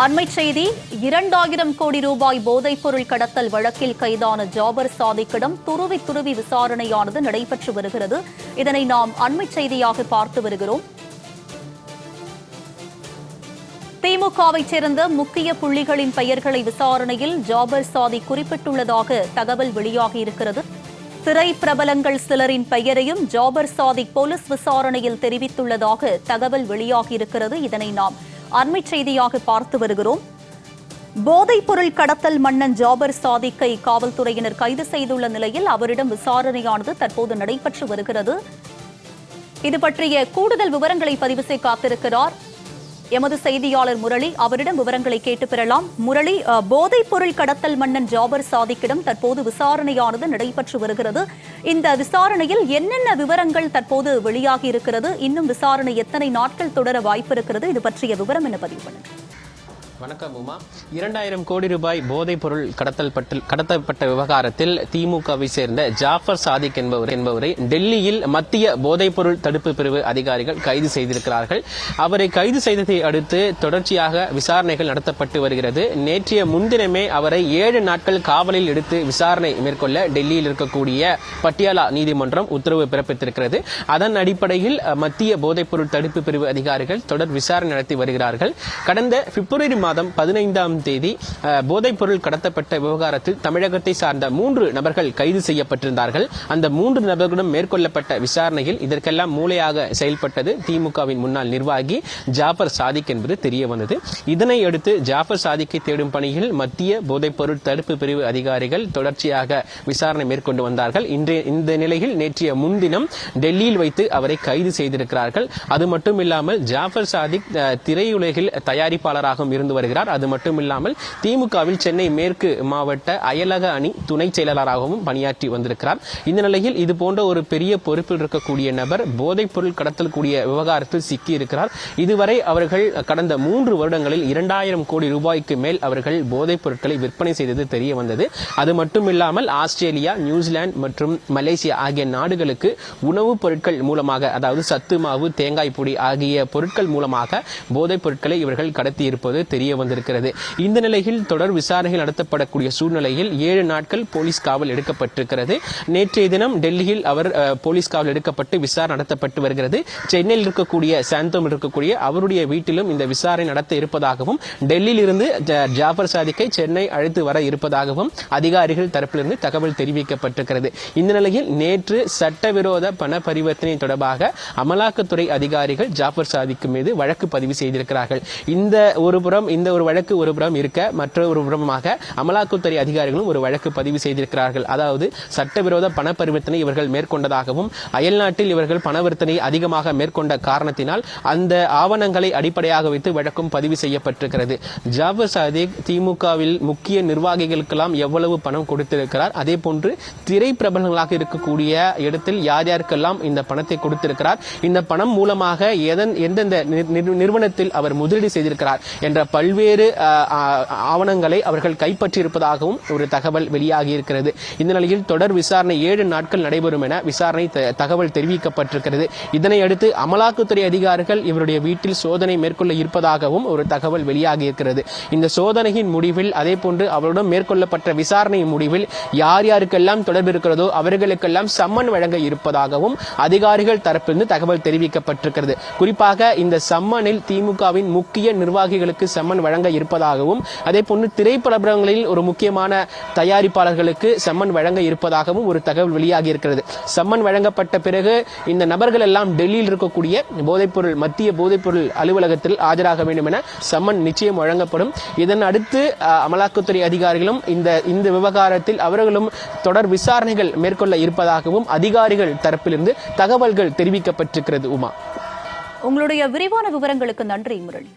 அண்மை செய்தி இரண்டாயிரம் கோடி ரூபாய் போதைப்பொருள் கடத்தல் வழக்கில் கைதான ஜாபர் சாதிக்கிடம் துருவி துருவி விசாரணையானது நடைபெற்று வருகிறது. இதனை நாம் அண்மை செய்தியாக பார்த்து வருகிறோம். திமுகவைச் சேர்ந்த முக்கிய புள்ளிகளின் பெயர்களை விசாரணையில் ஜாபர் சாதி குறிப்பிட்டுள்ளதாக தகவல் வெளியாகியிருக்கிறது திரை பிரபலங்கள் சிலரின் பெயரையும் ஜாபர் சாதிக் போலீஸ் விசாரணையில் தெரிவித்துள்ளதாக தகவல் வெளியாகியிருக்கிறது இதனை நாம் அண்மை செய்தியாக பார்த்து வருகிறோம். போதைப் பொருள் கடத்தல் மன்னன் ஜாபர் சாதிக்கை காவல்துறையினர் கைது செய்துள்ள நிலையில் அவரிடம் விசாரணையானது தற்போது நடைபெற்று வருகிறது. இது பற்றிய கூடுதல் விவரங்களை பதிவு செய்ய காத்திருக்கிறார் எமது செய்தியாளர் முரளி அவரிடம் விவரங்களை கேட்டு பெறலாம். முரளி போதைப் பொருள் கடத்தல் மன்னன் ஜாபர் சாதிக்கிடம் தற்போது விசாரணையானது நடைபெற்று வருகிறது. இந்த விசாரணையில் என்னென்ன விவரங்கள் தற்போது வெளியாகி இருக்கிறது? இன்னும் விசாரணை எத்தனை நாட்கள் தொடர வாய்ப்பு இருக்கிறது? இது பற்றிய விவரம் என்ன பதிவு பண்ணுங்க. வணக்கம் உமா. இரண்டாயிரம் கோடி ரூபாய் போதைப் பொருள் கடத்தல் பட்டு கடத்தப்பட்ட விவகாரத்தில் திமுகவை சேர்ந்த ஜாஃபர் சாதிக் என்பவர் என்பவரை டெல்லியில் மத்திய போதைப் பொருள் தடுப்பு பிரிவு அதிகாரிகள் கைது செய்திருக்கிறார்கள். அவரை கைது செய்ததை அடுத்து தொடர்ச்சியாக விசாரணைகள் நடத்தப்பட்டு வருகிறது. நேற்றைய முன்தினமே அவரை ஏழு நாட்கள் காவலில் எடுத்து விசாரணை மேற்கொள்ள டெல்லியில் இருக்கக்கூடிய பட்டியாலா நீதிமன்றம் உத்தரவு பிறப்பித்திருக்கிறது. அதன் அடிப்படையில் மத்திய போதைப் பொருள் தடுப்பு பிரிவு அதிகாரிகள் தொடர் விசாரணை நடத்தி வருகிறார்கள். கடந்த பிப்ரவரி மாதம் மாதம் பதினைந்தாம் தேதி போதைப்பொருள் கடத்தப்பட்ட விவகாரத்தில் தமிழகத்தை சார்ந்த மூன்று நபர்கள் கைது செய்யப்பட்டிருந்தார்கள். அந்த மூன்று நபர்களுடன் மேற்கொள்ளப்பட்ட விசாரணையில் இதற்கெல்லாம் மூளையாக செயல்பட்டது திமுகவின் முன்னாள் நிர்வாகி ஜாஃபர் சாதிக் என்பது தெரிய வந்தது இதனை அடுத்து ஜாஃபர் சாதிக்கை தேடும் பணியில் மத்திய போதைப்பொருள் தடுப்பு பிரிவு அதிகாரிகள் தொடர்ச்சியாக விசாரணை மேற்கொண்டு வந்தார்கள். இன்றைய இந்த நிலையில் நேற்றைய முன்தினம் டெல்லியில் வைத்து அவரை கைது செய்திருக்கிறார்கள். அது மட்டும் இல்லாமல் ஜாஃபர் சாதிக் திரையுலகில் தயாரிப்பாளராகவும் இருந்து வருகிறார். அது மட்டும் இல்லாமல் திமுகவில் சென்னை மேற்கு மாவட்ட அயலக அணி துணை செயலாளராகவும் பணியாற்றி வந்திருக்கிறார். இந்த நிலையில் இது போன்ற ஒரு பெரிய பொறுப்பில் இருக்கக்கூடிய நபர் போதைப் பொருள் கடத்தல் கூடிய விவகாரத்தில் சிக்கி இருக்கிறார் இதுவரை அவர்கள் கடந்த மூன்று வருடங்களில் இரண்டாயிரம் கோடி ரூபாய்க்கு மேல் அவர்கள் போதைப் பொருட்களை விற்பனை செய்தது தெரிய வந்தது. அது மட்டும் இல்லாமல் ஆஸ்திரேலியா நியூசிலாந்து மற்றும் மலேசியா ஆகிய நாடுகளுக்கு உணவுப் பொருட்கள் மூலமாக அதாவது சத்து மாவு தேங்காய் பொடி ஆகிய பொருட்கள் மூலமாக போதைப் பொருட்களை இவர்கள் கடத்தியிருப்பது தெரிய தெரிய வந்திருக்கிறது. இந்த நிலையில் தொடர் விசாரணைகள் நடத்தப்படக்கூடிய சூழ்நிலையில் ஏழு நாட்கள் போலீஸ் காவல் எடுக்கப்பட்டிருக்கிறது. நேற்றைய தினம் டெல்லியில் அவர் போலீஸ் காவல் எடுக்கப்பட்டு விசாரணை நடத்தப்பட்டு வருகிறது. சென்னையில் இருக்கக்கூடிய சாந்தோம் இருக்கக்கூடிய அவருடைய வீட்டிலும் இந்த விசாரணை நடத்த இருப்பதாகவும் டெல்லியில் இருந்து ஜாஃபர் சாதிக்கை சென்னை அழைத்து வர இருப்பதாகவும் அதிகாரிகள் தரப்பிலிருந்து தகவல் தெரிவிக்கப்பட்டிருக்கிறது. இந்த நிலையில் நேற்று சட்டவிரோத பண பரிவர்த்தனை தொடர்பாக அமலாக்கத்துறை அதிகாரிகள் ஜாஃபர் சாதிக்கு மீது வழக்கு பதிவு செய்திருக்கிறார்கள். இந்த ஒரு புறம் இந்த ஒரு வழக்கு ஒரு புறம் இருக்க மற்ற ஒரு புறமாக அமலாக்கத்துறை அதிகாரிகளும் ஒரு வழக்கு பதிவு செய்திருக்கிறார்கள். அதாவது சட்டவிரோத பண பரிவர்த்தனை இவர்கள் மேற்கொண்டதாகவும் அயல்நாட்டில் இவர்கள் பணவர்த்தனை அதிகமாக மேற்கொண்ட காரணத்தினால் அந்த ஆவணங்களை அடிப்படையாக வைத்து வழக்கும் பதிவு செய்யப்பட்டிருக்கிறது. ஜாஃபர் சாதிக் திமுகவில் முக்கிய நிர்வாகிகளுக்கெல்லாம் எவ்வளவு பணம் கொடுத்திருக்கிறார்? அதே போன்று திரை பிரபலங்களாக இருக்கக்கூடிய இடத்தில் யார் யாருக்கெல்லாம் இந்த பணத்தை கொடுத்திருக்கிறார்? இந்த பணம் மூலமாக எதன் எந்தெந்த நிறுவனத்தில் அவர் முதலீடு செய்திருக்கிறார்? என்ற பல்வேறு ஆவணங்களை அவர்கள் கைப்பற்றியிருப்பதாகவும் ஒரு தகவல் வெளியாகி இருக்கிறது இந்த நிலையில் தொடர் விசாரணை ஏழு நாட்கள் நடைபெறும் என விசாரணை தகவல் தெரிவிக்கப்பட்டிருக்கிறது. இதனையடுத்து அமலாக்கத்துறை அதிகாரிகள் இவருடைய வீட்டில் சோதனை மேற்கொள்ள இருப்பதாகவும் ஒரு தகவல் வெளியாகி இருக்கிறது இந்த சோதனையின் முடிவில் அதே போன்று அவருடன் மேற்கொள்ளப்பட்ட விசாரணையின் முடிவில் யார் யாருக்கெல்லாம் தொடர்பு இருக்கிறதோ அவர்களுக்கெல்லாம் சம்மன் வழங்க இருப்பதாகவும் அதிகாரிகள் தரப்பிலிருந்து தகவல் தெரிவிக்கப்பட்டிருக்கிறது. குறிப்பாக இந்த சம்மனில் திமுகவின் முக்கிய நிர்வாகிகளுக்கு சம்மன் வழங்க இருப்பதாகவும் அதே போன்று திரைப்படங்களில் ஒரு முக்கியமான தயாரிப்பாளர்களுக்கு சம்மன் வழங்க இருப்பதாகவும் ஒரு தகவல் வெளியாகி இருக்கிறது. செம்மன் வழங்கப்பட்ட பிறகு இந்த நபர்கள் எல்லாம் டெல்லியில் இருக்கக்கூடிய போதைப்பொருள் மத்திய போதைப்பொருள் அலுவலகத்தில் ஆஜராக வேண்டும் என சம்மன் நிச்சயம் வழங்கப்படும். இதன் அடுத்து அஹ், அமலாக்கத்துறை அதிகாரிகளும் இந்த இந்த விவகாரத்தில் அவர்களும் தொடர் விசாரணைகள் மேற்கொள்ள இருப்பதாகவும் அதிகாரிகள் தரப்பிலிருந்து தகவல்கள் தெரிவிக்கப்பட்டிருக்கிறது உமா. உங்களுடைய விரிவான விவரங்களுக்கு நன்றி முரளி.